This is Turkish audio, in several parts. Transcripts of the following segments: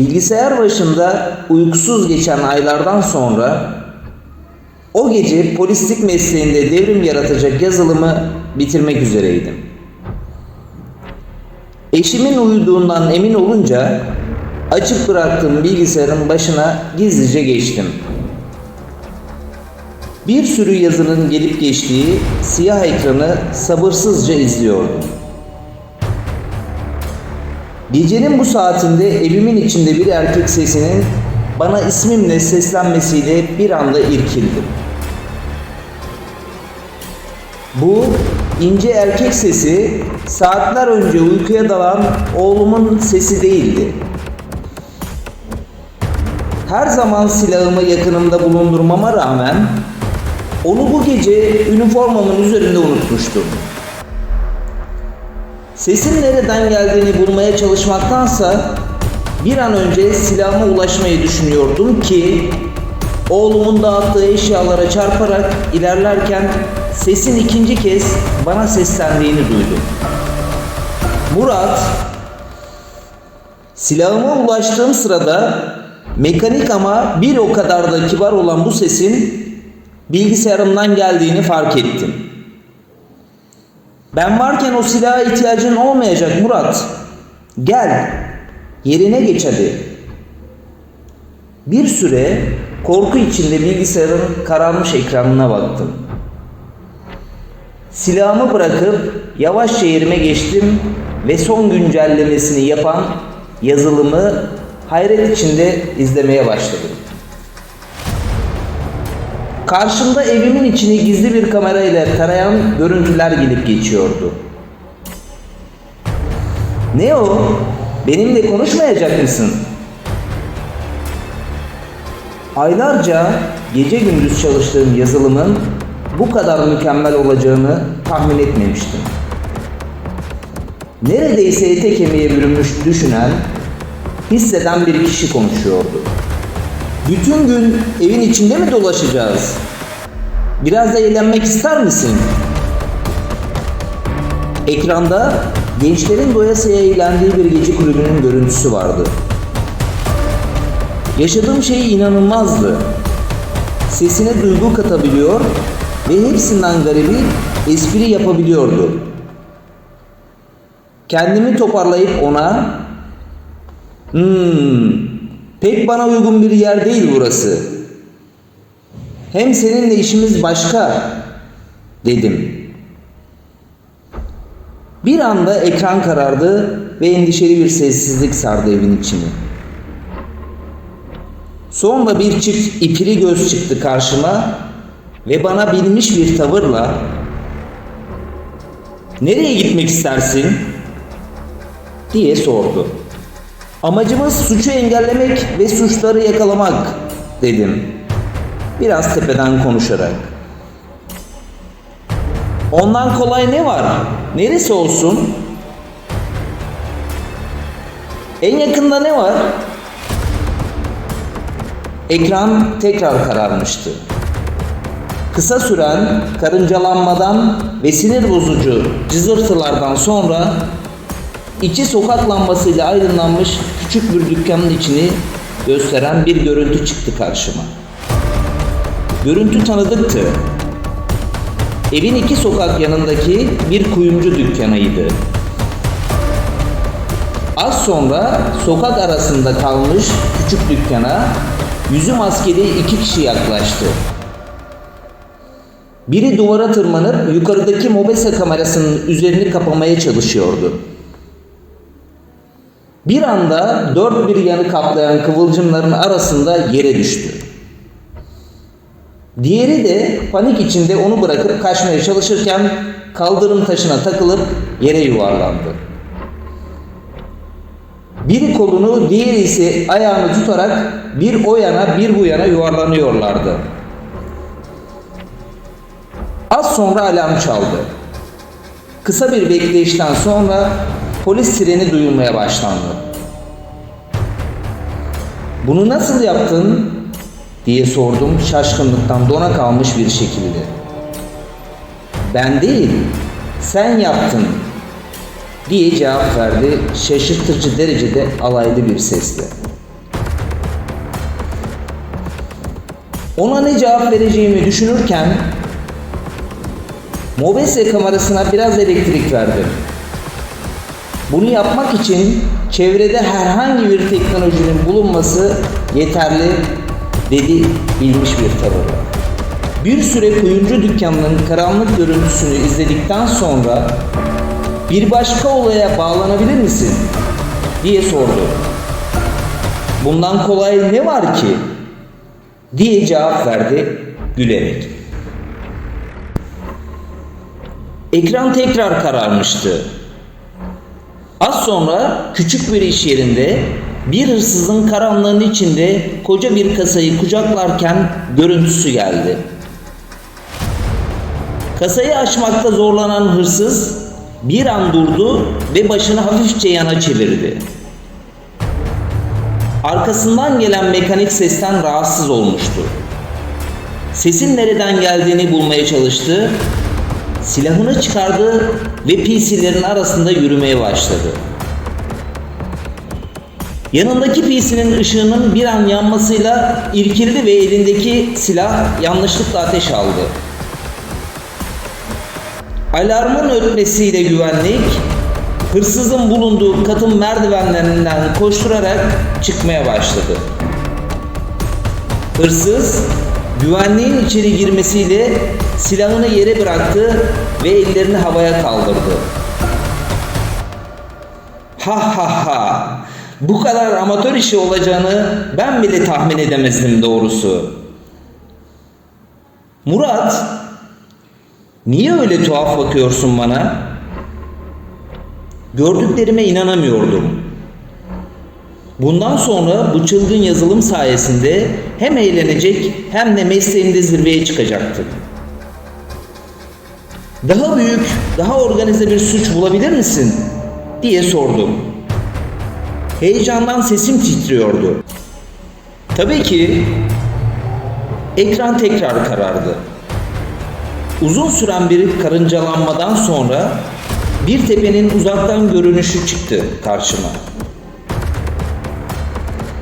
Bilgisayar başında uykusuz geçen aylardan sonra o gece polislik mesleğinde devrim yaratacak yazılımı bitirmek üzereydim. Eşimin uyuduğundan emin olunca açık bıraktığım bilgisayarın başına gizlice geçtim. Bir sürü yazının gelip geçtiği siyah ekranı sabırsızca izliyordum. Gecenin bu saatinde evimin içinde bir erkek sesinin bana ismimle seslenmesiyle bir anda irkildim. Bu ince erkek sesi saatler önce uykuya dalan oğlumun sesi değildi. Her zaman silahımı yakınımda bulundurmama rağmen onu bu gece üniformamın üzerinde unutmuştum. Sesin nereden geldiğini bulmaya çalışmaktansa bir an önce silahıma ulaşmayı düşünüyordum ki oğlumun dağıttığı eşyalara çarparak ilerlerken sesin ikinci kez bana seslendiğini duydum. Murat Silahıma ulaştığım sırada mekanik ama bir o kadar da kibar olan bu sesin bilgisayarımdan geldiğini fark ettim. Ben varken o silaha ihtiyacın olmayacak Murat. Gel. Yerine geç hadi. Bir süre korku içinde bilgisayarın kararmış ekranına baktım. Silahımı bırakıp yavaşça yerime geçtim ve son güncellemesini yapan yazılımı hayret içinde izlemeye başladım. Karşımda evimin içini gizli bir kamera ile tarayan görüntüler gelip geçiyordu. Ne o? Benimle konuşmayacak mısın? Aylarca gece gündüz çalıştığım yazılımın bu kadar mükemmel olacağını tahmin etmemiştim. Neredeyse ete kemiğe bürünmüş düşünen, hisseden bir kişi konuşuyordu. Bütün gün evin içinde mi dolaşacağız? Biraz da eğlenmek ister misin? Ekranda gençlerin doyasıya eğlendiği bir gece kulübünün görüntüsü vardı. Yaşadığım şey inanılmazdı. Sesine duygu katabiliyor ve hepsinden garibi espri yapabiliyordu. Kendimi toparlayıp ona Hmm, pek bana uygun bir yer değil burası. Hem seninle işimiz başka dedim. Bir anda ekran karardı ve endişeli bir sessizlik sardı evin içini. Sonra bir çift ipili göz çıktı karşıma ve bana bilmiş bir tavırla "Nereye gitmek istersin?" diye sordu. Amacımız suçu engellemek ve suçları yakalamak dedim. Biraz tepeden konuşarak. Ondan kolay ne var? Neresi olsun? En yakında ne var? Ekran tekrar kararmıştı. Kısa süren karıncalanmadan ve sinir bozucu cızırtılardan sonra içi sokak lambasıyla aydınlanmış küçük bir dükkanın içini gösteren bir görüntü çıktı karşıma. Görüntü tanıdıktı. Evin iki sokak yanındaki bir kuyumcu dükkanıydı. Az sonra sokak arasında kalmış küçük dükkana yüzü maskeli iki kişi yaklaştı. Biri duvara tırmanıp yukarıdaki mobese kamerasının üzerini kapamaya çalışıyordu. Bir anda dört bir yanı kaplayan kıvılcımların arasında yere düştü. Diğeri de panik içinde onu bırakıp kaçmaya çalışırken kaldırım taşına takılıp yere yuvarlandı. Biri kolunu, diğeri ise ayağını tutarak bir o yana bir bu yana yuvarlanıyorlardı. Az sonra alarm çaldı. Kısa bir bekleyişten sonra polis sireni duyulmaya başlandı. Bunu nasıl yaptın diye sordum şaşkınlıktan dona kalmış bir şekilde. Ben değil, sen yaptın diye cevap verdi şaşırtıcı derecede alaylı bir sesle. Ona ne cevap vereceğimi düşünürken Mobese kamerasına biraz elektrik verdim. Bunu yapmak için çevrede herhangi bir teknolojinin bulunması yeterli dedi bilmiş bir tavırla. Bir süre kuyumcu dükkanının karanlık görüntüsünü izledikten sonra bir başka olaya bağlanabilir misin? diye sordu. Bundan kolay ne var ki? diye cevap verdi gülerek. Ekran tekrar kararmıştı. Az sonra küçük bir iş yerinde bir hırsızın karanlığın içinde koca bir kasayı kucaklarken görüntüsü geldi. Kasayı açmakta zorlanan hırsız bir an durdu ve başını hafifçe yana çevirdi. Arkasından gelen mekanik sesten rahatsız olmuştu. Sesin nereden geldiğini bulmaya çalıştı. Silahını çıkardı ve PC'lerin arasında yürümeye başladı. Yanındaki PC'nin ışığının bir an yanmasıyla irkildi ve elindeki silah yanlışlıkla ateş aldı. Alarmın ötmesiyle güvenlik hırsızın bulunduğu katın merdivenlerinden koşturarak çıkmaya başladı. Hırsız güvenliğin içeri girmesiyle silahını yere bıraktı ve ellerini havaya kaldırdı. Ha ha ha! Bu kadar amatör işi olacağını ben bile tahmin edemezdim doğrusu. Murat, niye öyle tuhaf bakıyorsun bana? Gördüklerime inanamıyordum. Bundan sonra bu çılgın yazılım sayesinde hem eğlenecek hem de mesleğimde zirveye çıkacaktım. Daha büyük, daha organize bir suç bulabilir misin? diye sordum. Heyecandan sesim titriyordu. Tabii ki ekran tekrar karardı. Uzun süren bir karıncalanmadan sonra bir tepenin uzaktan görünüşü çıktı karşıma.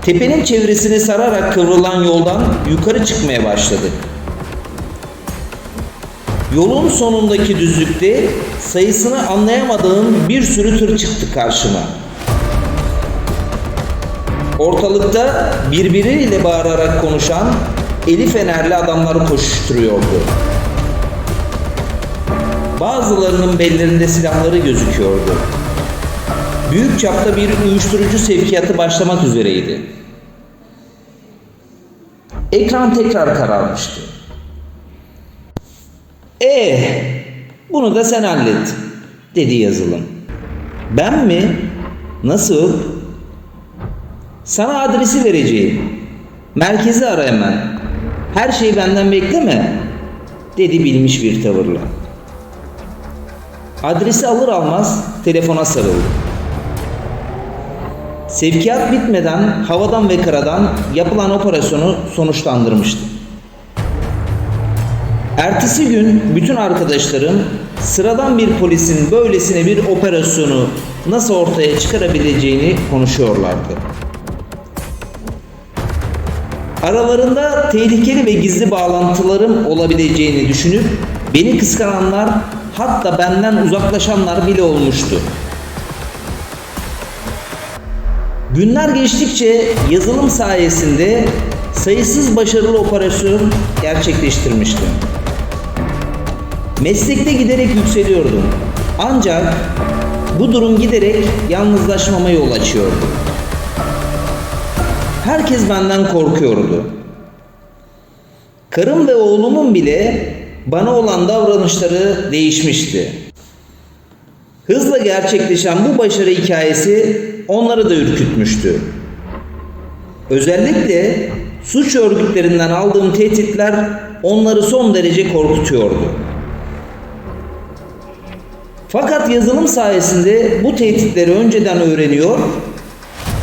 Tepenin çevresini sararak kıvrılan yoldan yukarı çıkmaya başladık. Yolun sonundaki düzlükte sayısını anlayamadığım bir sürü tır çıktı karşıma. Ortalıkta birbiriyle bağırarak konuşan eli fenerli adamları koşuşturuyordu. Bazılarının bellerinde silahları gözüküyordu. Büyük çapta bir uyuşturucu sevkiyatı başlamak üzereydi. Ekran tekrar kararmıştı. Eh, bunu da sen hallet, dedi yazılım. Ben mi? Nasıl? Sana adresi vereceğim. Merkezi ara hemen. Her şeyi benden bekleme, dedi bilmiş bir tavırla. Adresi alır almaz telefona sarıldı. Sevkiyat bitmeden havadan ve karadan yapılan operasyonu sonuçlandırmıştı. Ertesi gün bütün arkadaşlarım sıradan bir polisin böylesine bir operasyonu nasıl ortaya çıkarabileceğini konuşuyorlardı. Aralarında tehlikeli ve gizli bağlantılarım olabileceğini düşünüp beni kıskananlar hatta benden uzaklaşanlar bile olmuştu. Günler geçtikçe yazılım sayesinde sayısız başarılı operasyon gerçekleştirmiştim. Meslekte giderek yükseliyordum. Ancak bu durum giderek yalnızlaşmama yol açıyordu. Herkes benden korkuyordu. Karım ve oğlumun bile bana olan davranışları değişmişti. Hızla gerçekleşen bu başarı hikayesi onları da ürkütmüştü. Özellikle suç örgütlerinden aldığım tehditler onları son derece korkutuyordu. Fakat yazılım sayesinde bu tehditleri önceden öğreniyor,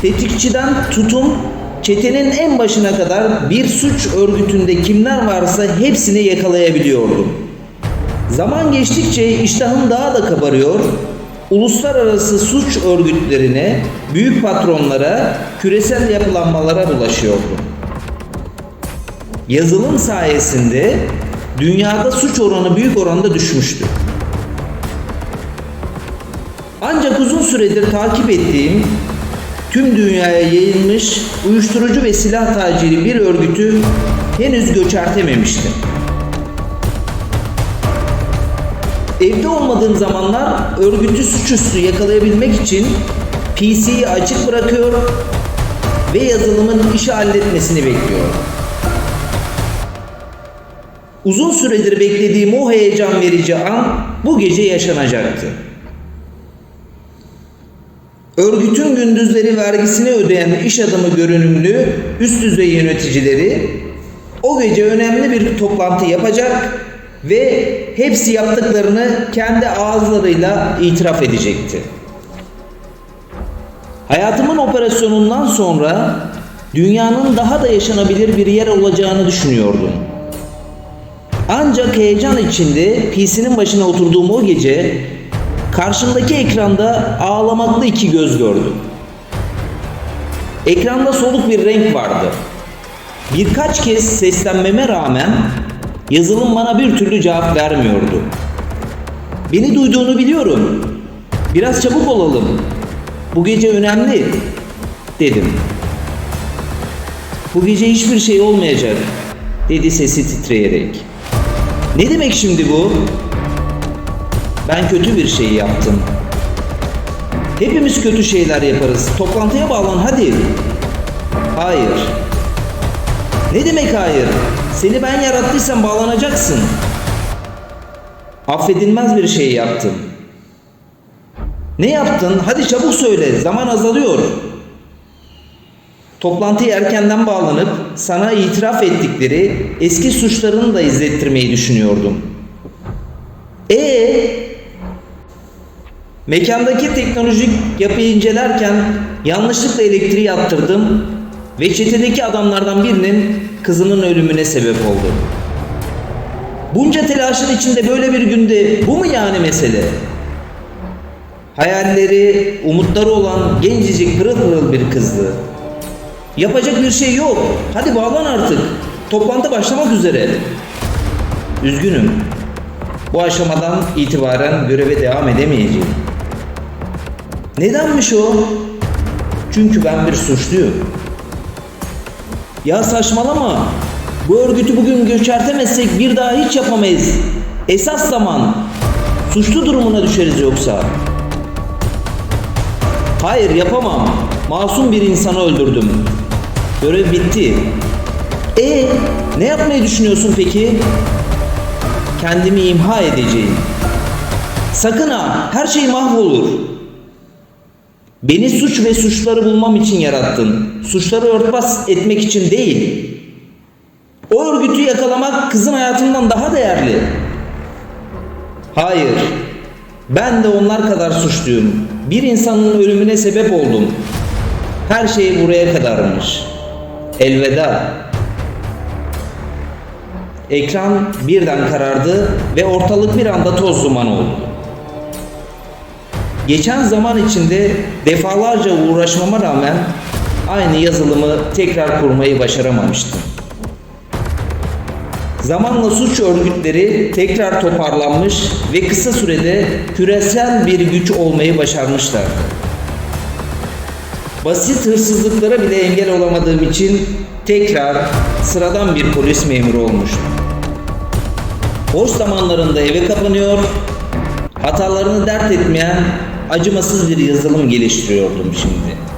tetikçiden tutun çetenin en başına kadar bir suç örgütünde kimler varsa hepsini yakalayabiliyordum. Zaman geçtikçe iştahım daha da kabarıyor, uluslararası suç örgütlerine, büyük patronlara, küresel yapılanmalara bulaşıyordum. Yazılım sayesinde dünyada suç oranı büyük oranda düşmüştü. Ancak uzun süredir takip ettiğim tüm dünyaya yayılmış uyuşturucu ve silah taciri bir örgütü henüz göçertememişti. Evde olmadığım zamanlar örgütü suçüstü yakalayabilmek için PC'yi açık bırakıyor ve yazılımın işi halletmesini bekliyor. Uzun süredir beklediğim o heyecan verici an bu gece yaşanacaktı. Örgütün gündüzleri vergisini ödeyen iş adamı görünümlü üst düzey yöneticileri o gece önemli bir toplantı yapacak ve hepsi yaptıklarını kendi ağızlarıyla itiraf edecekti. Hayatımın operasyonundan sonra dünyanın daha da yaşanabilir bir yer olacağını düşünüyordum. Ancak heyecan içinde PC'nin başına oturduğum o gece karşımdaki ekranda ağlamaklı iki göz gördüm. Ekranda soluk bir renk vardı. Birkaç kez seslenmeme rağmen yazılım bana bir türlü cevap vermiyordu. Beni duyduğunu biliyorum. Biraz çabuk olalım. Bu gece önemli dedim. Bu gece hiçbir şey olmayacak dedi sesi titreyerek. Ne demek şimdi bu? Ben kötü bir şey yaptım. Hepimiz kötü şeyler yaparız. Toplantıya bağlan hadi. Hayır. Ne demek hayır? Seni ben yarattıysam bağlanacaksın. Affedilmez bir şey yaptım. Ne yaptın? Hadi çabuk söyle. Zaman azalıyor. Toplantıya erkenden bağlanıp sana itiraf ettikleri eski suçlarını da izlettirmeyi düşünüyordum. E Mekandaki teknolojik yapıyı incelerken yanlışlıkla elektriği attırdım ve çetedeki adamlardan birinin kızının ölümüne sebep oldu. Bunca telaşın içinde böyle bir günde bu mu yani mesele? Hayalleri, umutları olan gencecik pırıl pırıl bir kızdı. Yapacak bir şey yok. Hadi bağlan artık. Toplantı başlamak üzere. Üzgünüm. Bu aşamadan itibaren göreve devam edemeyeceğim. Nedenmiş o? Çünkü ben bir suçluyum. Ya saçmalama. Bu örgütü bugün göçertemezsek bir daha hiç yapamayız. Esas zaman suçlu durumuna düşeriz yoksa. Hayır yapamam. Masum bir insanı öldürdüm. Görev bitti. E ne yapmayı düşünüyorsun peki? Kendimi imha edeceğim. Sakın ha, her şey mahvolur. Beni suç ve suçları bulmam için yarattın. Suçları örtbas etmek için değil. O örgütü yakalamak kızın hayatından daha değerli. Hayır. Ben de onlar kadar suçluyum. Bir insanın ölümüne sebep oldum. Her şey buraya kadarmış. Elveda. Ekran birden karardı ve ortalık bir anda toz duman oldu. Geçen zaman içinde defalarca uğraşmama rağmen aynı yazılımı tekrar kurmayı başaramamıştım. Zamanla suç örgütleri tekrar toparlanmış ve kısa sürede küresel bir güç olmayı başarmışlardı. Basit hırsızlıklara bile engel olamadığım için tekrar sıradan bir polis memuru olmuştum. Boş zamanlarında eve kapanıyor, hatalarını dert etmeyen acımasız bir yazılım geliştiriyordum şimdi.